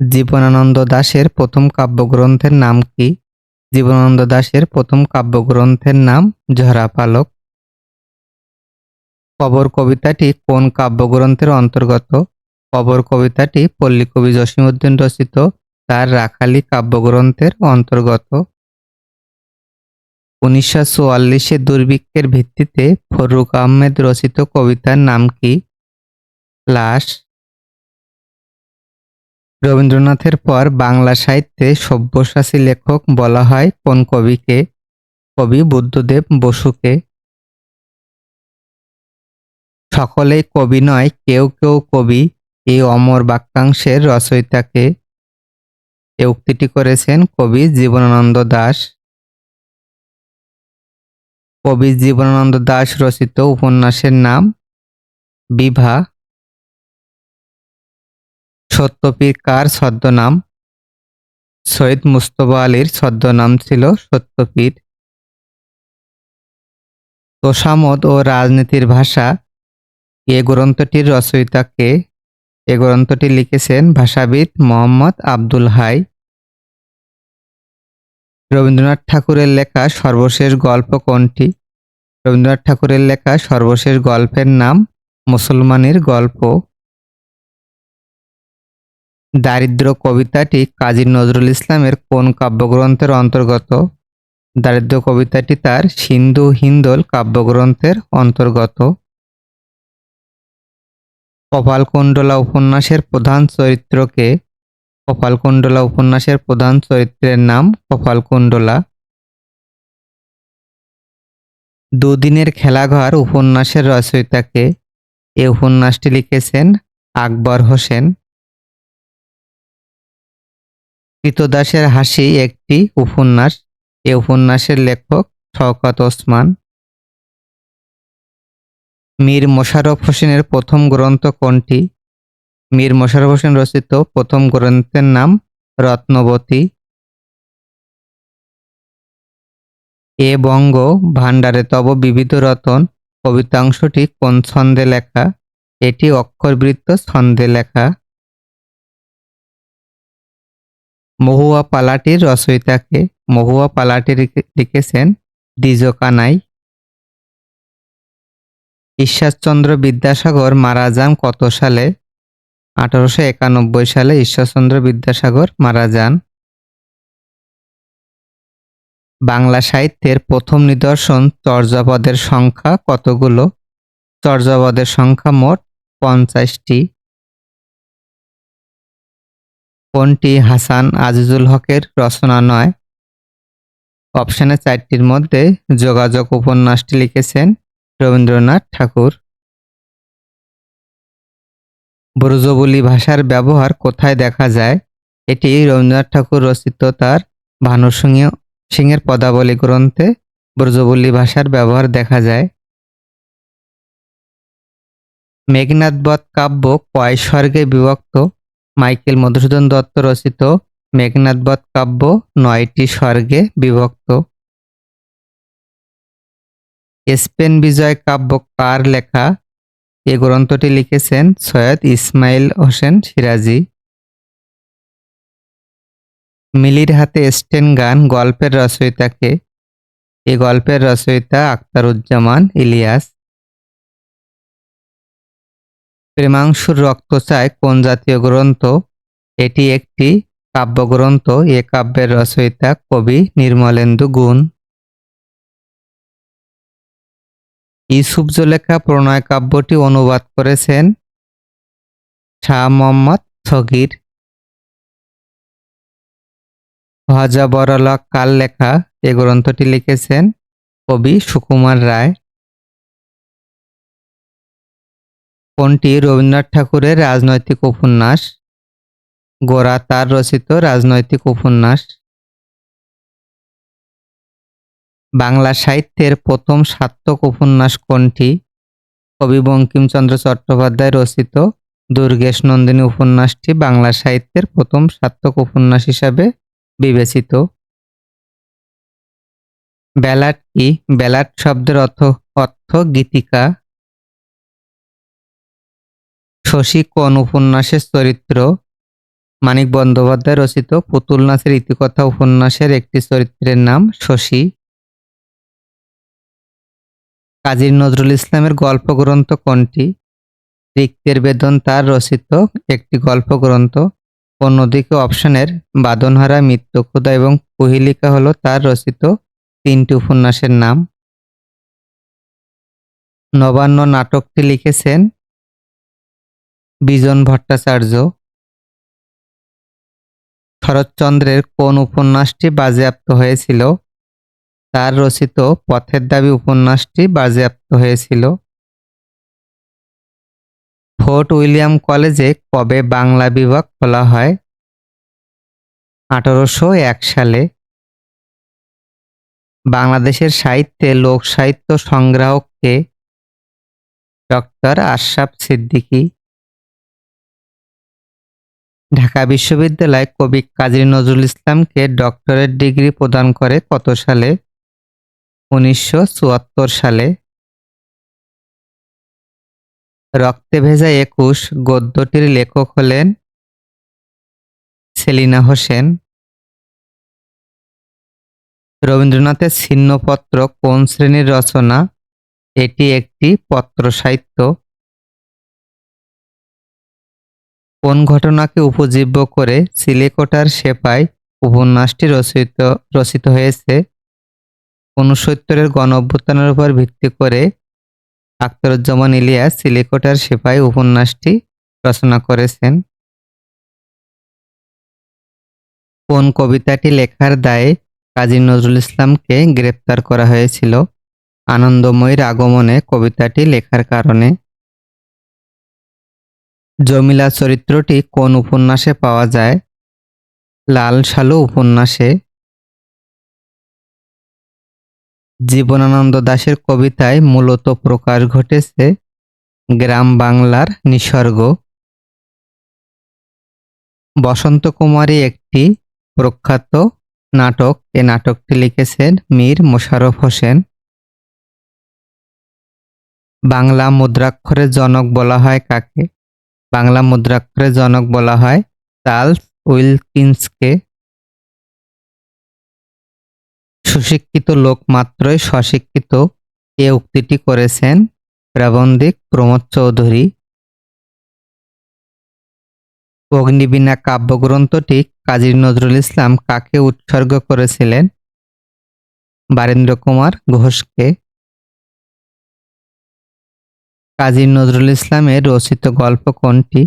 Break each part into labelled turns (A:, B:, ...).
A: জীবনানন্দ দাশের প্রথম কাব্যগ্রন্থের নাম কি? জীবনানন্দ দাশের প্রথম কাব্যগ্রন্থের নাম ঝরাপালক। কবর কবিতাটি কোন কাব্যগ্রন্থের অন্তর্গত? কবর কবিতাটি পল্লীকবি জসীমউদ্দিন রচিত। তার রাখালি কাব্যগ্রন্থের অন্তর্গত। উনিশশো চুয়াল্লিশে দুর্ভিক্ষের ভিত্তিতে ফররুখ আহমেদ রচিত কবিতার নাম কি? লাশ। রবীন্দ্রনাথের পর বাংলা সাহিত্যে সব্যসাচী লেখক বলা হয় কোন কবিকে? কবি বুদ্ধদেব বসুকে। সকলেই কবি নয়, কেউ কেউ কবি। এই অমর বাক্যাংশের রচয়িতাকে এ উক্তিটি করেছেন কবি জীবনানন্দ দাশ কবি জীবনানন্দ দাশ রচিত উপন্যাসের নাম বিভা। সত্যপীর কার ছদ্মনাম? সৈয়দ মুস্তফা আলীর ছদ্মনাম ছিল সত্যপীর। তোষামদ ও রাজনীতির ভাষা, এ গ্রন্থটির রচয়িতাকে এ গ্রন্থটি লিখেছেন ভাষাবিদ মোহাম্মদ আব্দুল হাই। রবীন্দ্রনাথ ঠাকুরের লেখা সর্বশেষ গল্প কোনটি? রবীন্দ্রনাথ ঠাকুরের লেখা সর্বশেষ গল্পের নাম মুসলমানের গল্প। দারিদ্র কবিতাটি কাজী নজরুল ইসলামের কোন কাব্যগ্রন্থের অন্তর্গত? দারিদ্র কবিতাটি তার সিন্ধু হিন্দোল কাব্যগ্রন্থের অন্তর্গত। কপালকুণ্ডলা উপন্যাসের প্রধান চরিত্রকে কপালকুণ্ডলা উপন্যাসের প্রধান চরিত্রের নাম কপালকুণ্ডলা। দুদিনের খেলাঘর উপন্যাসের রচয়িতাকে এ উপন্যাসটি লিখেছেন আকবর হোসেন। কৃতদাসের হাসি একটি উপন্যাস। এ উপন্যাসের লেখক শওকত ওসমান। মীর মোশাররফ হোসেনের প্রথম গ্রন্থ কোনটি? মীর মোশাররফ হোসেন রচিত প্রথম গ্রন্থের নাম রত্নবতী। এ বঙ্গ ভাণ্ডারে তব বিবিধ রতন। কবিতাংশটি কোন ছন্দে লেখা? এটি অক্ষরবৃত্ত ছন্দে লেখা। মহুয়া পালাটির রচয়িতাকে মহুয়া পালাটি লিখেছেন দ্বিজ কানাই ঈশ্বরচন্দ্র বিদ্যাসাগর মারা যান কত সালে? আঠারোশো একানব্বই সালে ঈশ্বরচন্দ্র বিদ্যাসাগর মারা যান বাংলা সাহিত্যের প্রথম নিদর্শন চর্যাপদের সংখ্যা কতগুলো? চর্যাপদের সংখ্যা মোট পঞ্চাশটি। কোনটি হাসান আজিজুল হকের রচনা নয়? অপশানে চারটির মধ্যে যোগাযোগ উপন্যাসটি লিখেছেন রবীন্দ্রনাথ ঠাকুর। ব্রজবুলি ভাষার ব্যবহার কোথায় দেখা যায়? এটি রবীন্দ্রনাথ ঠাকুর রচিত তার ভানুসিংহ সিংহের পদাবলী গ্রন্থে ব্রজবুলি ভাষার ব্যবহার দেখা যায়। মেঘনাথবধ কাব্য কয় স্বর্গে বিভক্ত? মাইকেল মধুসূদন দত্ত রচিত মেঘনাথবধ কাব্য নয়টি স্বর্গে বিভক্ত। স্পেন বিজয় কাব্য কার লেখা? এ গ্রন্থটি লিখেছেন সৈয়দ ইসমাইল হোসেন সিরাজি। মিলির হাতে স্টেন গান গল্পের রচয়িতাকে। এ গল্পের রচয়িতা আখতারুজ্জামান ইলিয়াস। প্রেমাংশুর রক্ত চায় কোন জাতীয় গ্রন্থ? এটি একটি কাব্যগ্রন্থ। এ কাব্যের রচয়িতা কবি নির্মলেন্দু গুণ। ইসুফ জলেখা প্রণয় কাব্যটি অনুবাদ করেছেন শাহ মোহাম্মদ সগির হজা বরলা কাল লেখা? এ গ্রন্থটি লিখেছেন কবি সুকুমার রায়। কোনটি রবীন্দ্রনাথ ঠাকুরের রাজনৈতিক উপন্যাস? গোরা তার রচিত রাজনৈতিক উপন্যাস। বাংলা সাহিত্যের প্রথম সার্থক উপন্যাস কোনটি? কবি বঙ্কিমচন্দ্র চট্টোপাধ্যায় রচিত দুর্গেশ নন্দিনী উপন্যাসটি বাংলা সাহিত্যের প্রথম সার্থক উপন্যাস হিসাবে বিবেচিত। ব্যালাট কি? ব্যালাট শব্দের অর্থ অর্থ গীতিকা। শশী কোন উপন্যাসের চরিত্র। মানিক বন্দ্যোপাধ্যায় রচিত পুতুল নাচের ইতিকথা উপন্যাসের একটি চরিত্রের নাম শশী। কাজী নজরুল ইসলামের গল্প গ্রন্থ কোনটি? রিক্তের বেদন তার রচিত একটি গল্প গ্রন্থ অন্যদিকে অপশনের বাদনহারা মৃত্যুক্ষুদা এবং কুহিলিকা হলো তার রচিত তিনটি উপন্যাসের নাম। নবান্ন নাটকটি লিখেছেন বিজন ভট্টাচার্য শরৎচন্দ্রের কোন উপন্যাসটি বাজেয়াপ্ত হয়েছিল? তার রচিত পথের দাবি উপন্যাসটি বাজেয়াপ্ত হয়েছিল। ফোর্ট উইলিয়াম কলেজে কবে বাংলা বিভাগ খোলা হয়? আঠারোশো এক সালে। বাংলাদেশের সাহিত্যে লোক সাহিত্য সংগ্রাহককে ডক্টর আশরাফ সিদ্দিকী ঢাকা বিশ্ববিদ্যালয় কবি কাজী নজরুল ইসলামকে ডক্টরেট ডিগ্রি প্রদান করে কত সালে? উনিশশো চুয়াত্তর সালে। রক্তে ভেজা একুশ, গদ্যটির লেখক হলেন সেলিনা হোসেন। রবীন্দ্রনাথের ছিন্নপত্র কোন শ্রেণির রচনা? এটি একটি পত্র সাহিত্য কোন ঘটনাকে উপজীব্য করে সিলেকোটার সেপাই উপন্যাসটি রচিত রচিত হয়েছে? ঊনসত্তরের গণ অভ্যুত্থানের উপর ভিত্তি করে আখতারুজ্জামান ইলিয়াস সিলেকোটার সেপাই উপন্যাসটি রচনা করেছেন। কোন কবিতাটি লেখার দায়ে কাজী নজরুল ইসলামকে গ্রেপ্তার করা হয়েছিল? আনন্দময়ীর আগমনে কবিতাটি লেখার কারণে। জমিলা চরিত্রটি কোন উপন্যাসে পাওয়া যায়? লাল সালু উপন্যাসে। জীবনানন্দ দাশের কবিতায় মূলত প্রকাশ ঘটেছে গ্রাম বাংলার নিসর্গ। বসন্ত কুমারী একটি প্রখ্যাত নাটক, এ নাটকটি লিখেছেন মীর মোশাররফ হোসেন। বাংলা মুদ্রাক্ষরের জনক বলা হয় কাকে? বাংলা মুদ্রাক্ষরের জনক বলা হয় চার্লস উইলকিন্সকে। সুশিক্ষিত লোক মাত্রই স্বশিক্ষিত এ উক্তিটি করেছেন প্রাবন্ধিক প্রমোদ চৌধুরী। অগ্নিবীণা কাব্যগ্রন্থটি কাজী নজরুল ইসলাম কাকে উৎসর্গ করেছিলেন? বারেন্দ্র কুমার ঘোষকে। কাজী নজরুল ইসলামের রচিত গল্প কোনটি?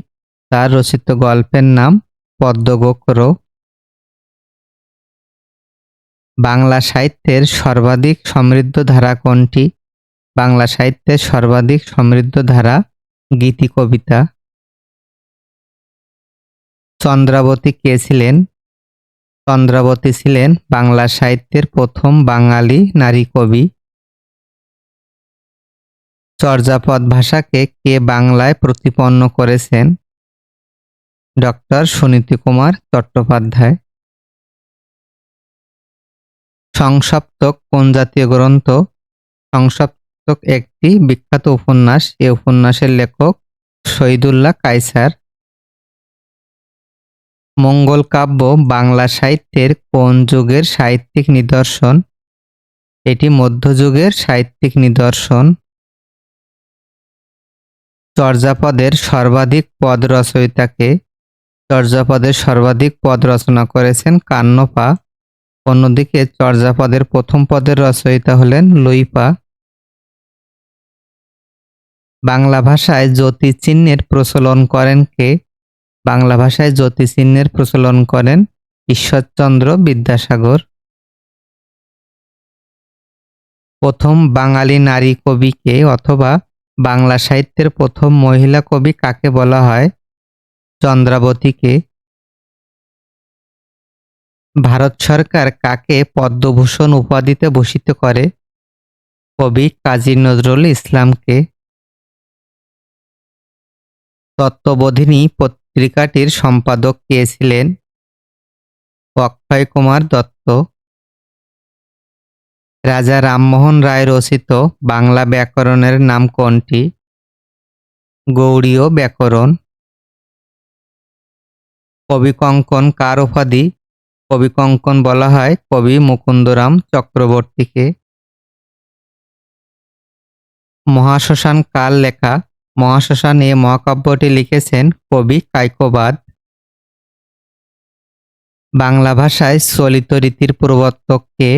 A: তার রচিত গল্পের নাম পদ্মগোকর বাংলা সাহিত্যের সর্বাধিক সমৃদ্ধ ধারা কোনটি? বাংলা সাহিত্যের সর্বাধিক সমৃদ্ধ ধারা গীতি কবিতা। চন্দ্রাবতী কে ছিলেন? চন্দ্রাবতী ছিলেন বাংলা সাহিত্যের প্রথম বাঙালি নারী কবি। চর্যাপদ ভাষাকে কে বাংলায় প্রতিপন্ন করেছেন? ডক্টর সুনীতি কুমার চট্টোপাধ্যায়। সংসপ্তক কোন জাতীয় গ্রন্থ? সংসপ্তক একটি বিখ্যাত উপন্যাস। এ উপন্যাসের লেখক শহীদুল্লাহ কায়সার। মঙ্গল কাব্য বাংলা সাহিত্যের কোন যুগের সাহিত্যিক নিদর্শন? এটি মধ্যযুগের সাহিত্যিক নিদর্শন। চর্যাপদের সর্বাধিক পদ রচয়িতাকে চর্যাপদের সর্বাধিক পদ রচনা করেছেন কান্নপা অন্যদিকে চর্যাপদের প্রথম পদের রচয়িতা হলেন লুইপা বাংলা ভাষায় জ্যোতি চিহ্নের প্রচলন করেন কে? বাংলা ভাষায় জ্যোতি চিহ্নের প্রচলন করেন ঈশ্বরচন্দ্র বিদ্যাসাগর। প্রথম বাঙালি নারী কবিকে অথবা বাংলা সাহিত্যের প্রথম মহিলা কবি কাকে বলা হয়? চন্দ্রাবতীকে। ভারত সরকার কাকে পদ্মভূষণ উপাধিতে ভূষিত করে? কবি কাজী নজরুল ইসলামকে। তত্ত্ববোধিনী পত্রিকাটির সম্পাদক কে ছিলেন? অক্ষয় কুমার দত্ত। রাজা রামমোহন রায় রচিত বাংলা ব্যাকরণের নাম কোনটি? গৌড়ীয় ব্যাকরণ। কবি কঙ্কন কার উপাধি? কবি কঙ্কন বলা হয় কবি মুকুন্দরাম চক্রবর্তীকে। মহাশ্মশান কাল লেখা? মহাশ্মশান এ মহাকাব্যটি লিখেছেন কবি কায়কোবাদ বাংলা ভাষায় চলিত রীতির প্রবর্তক কে?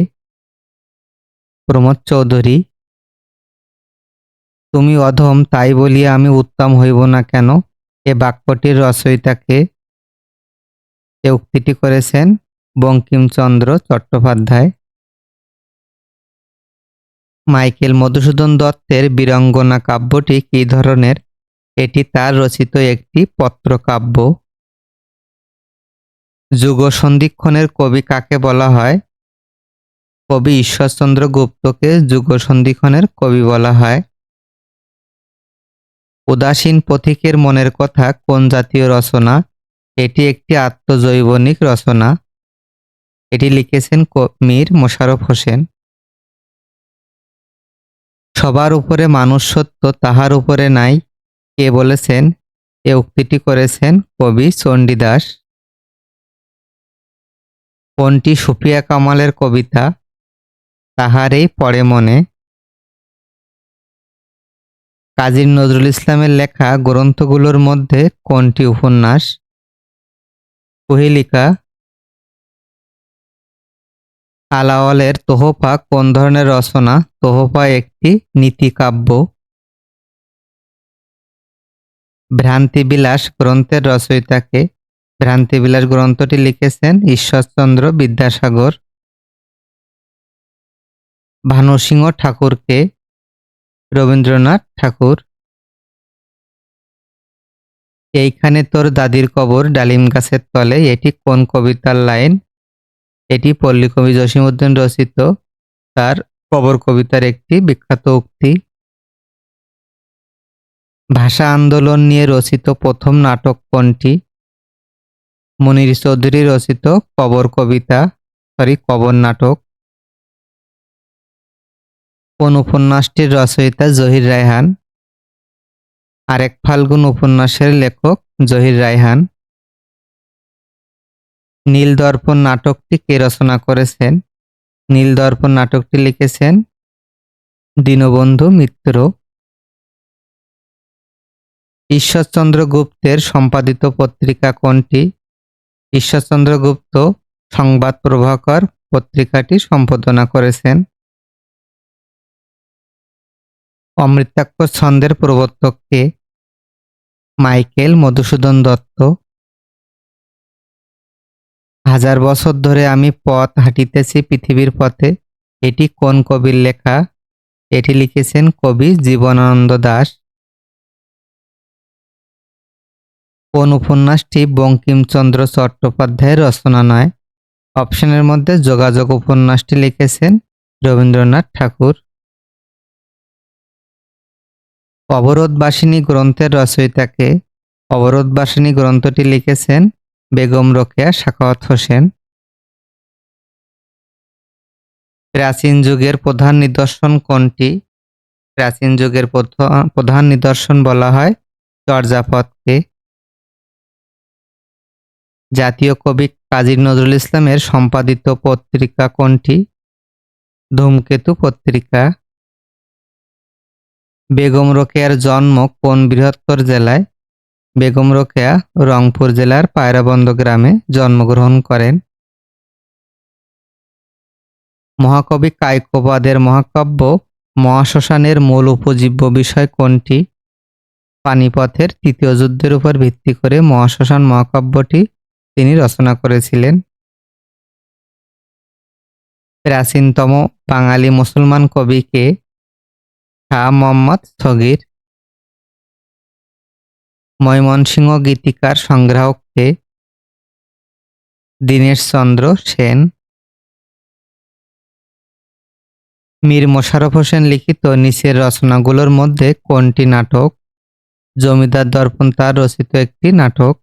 A: প্রমোদ চৌধুরী, তুমি অধম, তাই বলিয়া আমি উত্তম হইব না কেন? এ বাক্যটির রচয়িতাকে এ উক্তিটি করেছেন বঙ্কিমচন্দ্র চট্টোপাধ্যায়। মাইকেল মধুসূদন দত্তের বীরঙ্গনা কাব্যটি কী ধরনের? এটি তার রচিত একটি পত্রকাব্য। যুগসন্ধিক্ষণের কবি কাকে বলা হয়? কবি ঈশ্বরচন্দ্র গুপ্তকে যুগ সন্ধিক্ষণের কবি বলা হয়। উদাসীন পথিকের মনের কথা কোন জাতীয় রচনা? এটি একটি আত্মজৈবনিক রচনা। এটি লিখেছেন মীর মোশাররফ হোসেন। সবার উপরে মানুষ সত্য তাহার উপরে নাই। কে বলেছেন? এ উক্তিটি করেছেন কবি চণ্ডীদাস। কোনটি সুফিয়া কামালের কবিতা? তাহারেই পড়ে মনে। কাজী নজরুল ইসলামের লেখা গ্রন্থগুলোর মধ্যে কোনটি উপন্যাস? কুহিলিকা আলাওয়ালের তোহফা কোন ধরনের রচনা? তোহফা একটি নীতিকাব্য। ভ্রান্তিবিলাস গ্রন্থের রচয়িতাকে। ভ্রান্তিবিলাস গ্রন্থটি লিখেছেন ঈশ্বরচন্দ্র বিদ্যাসাগর। ভানুসিংহ ঠাকুরকে রবীন্দ্রনাথ ঠাকুর, এইখানে তোর দাদির কবর ডালিম গাছের তলে, এটি কোন কবিতার লাইন? এটি পল্লী কবি রচিত, তার কবর কবিতার একটি বিখ্যাত উক্তি। ভাষা আন্দোলন নিয়ে রচিত প্রথম নাটক কোনটি? মনির চৌধুরী রচিত কবর কবিতা, সরি, কবর নাটক। কোন উপন্যাসটির রচয়িতা জহির রায়হান। আরেক ফাল্গুন উপন্যাসের লেখক জহির রায়হান। নীল দর্পণ নাটকটি কে রচনা করেছেন? নীল দর্পণ নাটকটি লিখেছেন দীনবন্ধু মিত্র। ঈশ্বরচন্দ্র গুপ্তের সম্পাদিত পত্রিকা কোনটি? ঈশ্বরচন্দ্র গুপ্ত সংবাদ প্রভাকর পত্রিকাটি সম্পাদনা করেছেন অমৃতাক্ষর ছন্দের প্রবর্তককে মাইকেল মধুসূদন দত্ত। হাজার বছর ধরে আমি পথ হাঁটিতেছি পৃথিবীর পথে। এটি কোন কবির লেখা? এটি লিখেছেন কবি জীবনানন্দ দাস। কোন উপন্যাসটি বঙ্কিমচন্দ্র চট্টোপাধ্যায়ের রচনা নয় অপশনের মধ্যে যোগাযোগ উপন্যাসটি লিখেছেন রবীন্দ্রনাথ ঠাকুর। অবরোধবাসিনী গ্রন্থের রচয়িতাকে অবরোধবাসিনী গ্রন্থটি লিখেছেন বেগম রোকেয়া সাখাওয়াত হোসেন। প্রাচীন যুগের প্রধান নিদর্শন কোনটি? প্রাচীন যুগের প্রধান নিদর্শন বলা হয় চর্যাপদকে। জাতীয় কবি কাজী নজরুল ইসলামের সম্পাদিত পত্রিকা কোনটি? ধূমকেতু পত্রিকা। বেগম রোকেয়ার জন্ম কোন বৃহত্তর জেলায়? বেগম রোকেয়া রংপুর জেলার পায়রাবন্দ গ্রামে জন্মগ্রহণ করেন। মহাকবি কায়কোবাদের মহাকাব্য মহাশ্মশানের মূল উপজীব্য বিষয় কোনটি? পানিপথের তৃতীয় যুদ্ধের উপর ভিত্তি করে মহাশ্মশান মহাকাব্যটি তিনি রচনা করেছিলেন। প্রাচীনতম বাঙালি মুসলমান কবিকে শাহ মোহাম্মদ স্থগির ময়মনসিংহ গীতিকার সংগ্রাহককে দীনেশচন্দ্র সেন। মীর মোশারফ হোসেন লিখিত নিচের রচনাগুলোর মধ্যে কোনটি নাটক? জমিদার দর্পণ তার রচিত একটি নাটক।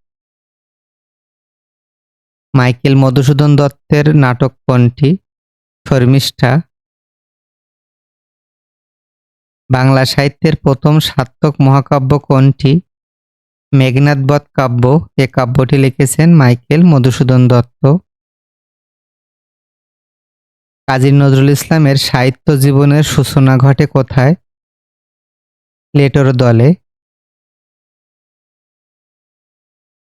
A: মাইকেল মধুসূদন দত্তের নাটক কোনটি? শর্মিষ্ঠা। বাংলা সাহিত্যের প্রথম সার্থক মহাকাব্য কোনটি? মেঘনাদ বধ কাব্য। এ কাব্যটি লিখেছেন মাইকেল মধুসূদন দত্ত। কাজী নজরুল ইসলামের সাহিত্য জীবনের সূচনা ঘটে কোথায়? লেটোর দলে।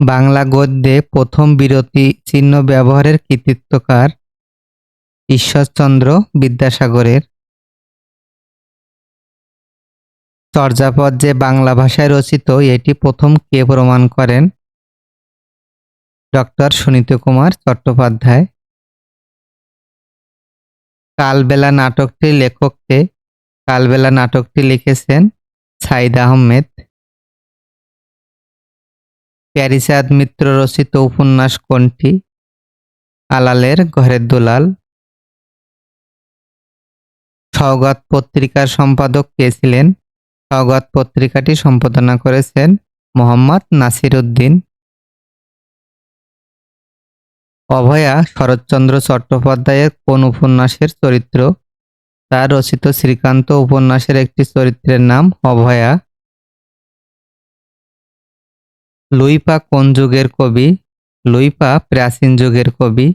A: বাংলা গদ্যে প্রথম বিরতি চিহ্ন ব্যবহারের কৃতিত্বকার ঈশ্বরচন্দ্র বিদ্যাসাগরের। চর্যাপদ যে বাংলা ভাষায় রচিত, এটি প্রথম কে প্রমাণ করেন? ডক্টর সুনীত কুমার চট্টোপাধ্যায়। কালবেলা নাটকটির লেখককে কালবেলা নাটকটি লিখেছেন সাইদ আহমেদ। প্যারিচাঁদ মিত্র রচিত উপন্যাস কোনটি? আলালের ঘরের দুলাল। সওগাত পত্রিকার সম্পাদক কে ছিলেন? সওগাত পত্রিকাটি সম্পাদনা করেছেন মোহাম্মদ নাসির উদ্দিন অভয়া শরৎচন্দ্র চট্টোপাধ্যায়ের কোন উপন্যাসের চরিত্র? তার রচিত শ্রীকান্ত উপন্যাসের একটি চরিত্রের নাম অভয়া। লুইপা কোন যুগের কবি? লুইপা প্রাচীন যুগের কবি।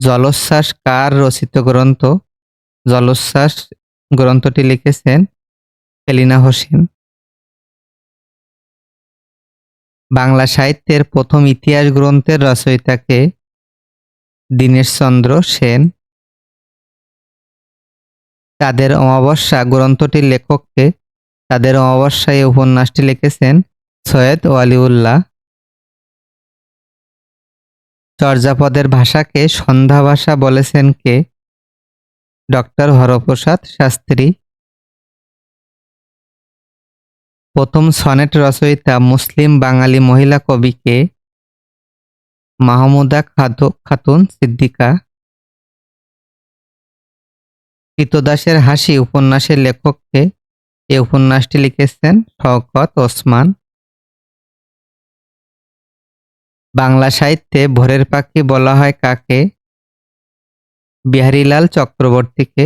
A: জলোচ্ছ্বাস কার রচিত গ্রন্থ? জলোচ্ছ্বাস গ্রন্থটি লিখেছেন এলিনা হোসেন। বাংলা সাহিত্যের প্রথম ইতিহাস গ্রন্থের রচয়িতাকে দীনেশচন্দ্র সেন। তাদের অমাবস্যা গ্রন্থটির লেখককে তাদের অমাবস্যায় উপন্যাসটি লিখেছেন সৈয়দ ওয়ালিউল্লাহ। চর্যাপদের ভাষাকে সন্ধ্যা ভাষা বলেছেন কে? ডক্টর হরপ্রসাদ শাস্ত্রী। প্রথম সনেট রচয়িতা মুসলিম বাঙালি মহিলা কবিকে মাহমুদা খাতুন সিদ্দিকা। কৃতদাসের হাসি উপন্যাসের লেখককে এ উপন্যাসটি লিখেছেন শওকত ওসমান। বাংলা সাহিত্যে ভোরের পাখি বলা হয় কাকে? বিহারীলাল চক্রবর্তীকে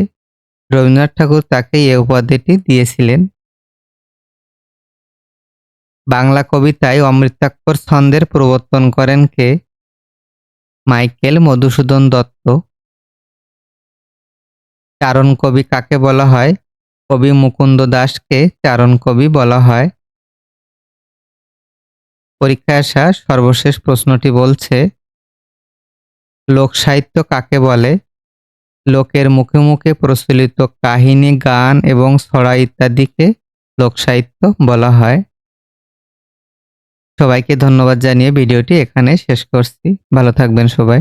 A: রবীন্দ্রনাথ ঠাকুর তাকে এ উপাধিটি দিয়েছিলেন। বাংলা কবিতায় অমৃতাক্ষর ছন্দের প্রবর্তন করেন কে? মাইকেল মধুসূদন দত্ত। চারণ কবি কাকে বলা হয়? কবি মুকুন্দ দাসকে চারণ কবি বলা হয়। পরীক্ষায় আসা সর্বশেষ প্রশ্নটি বলছে, লোক সাহিত্য কাকে বলে? লোকের মুখে মুখে প্রচলিত কাহিনী, গান এবং ছড়া ইত্যাদিকে লোকসাহিত্য বলা হয়। সবাইকে ধন্যবাদ জানিয়ে ভিডিওটি এখানে শেষ করছি। ভালো থাকবেন সবাই।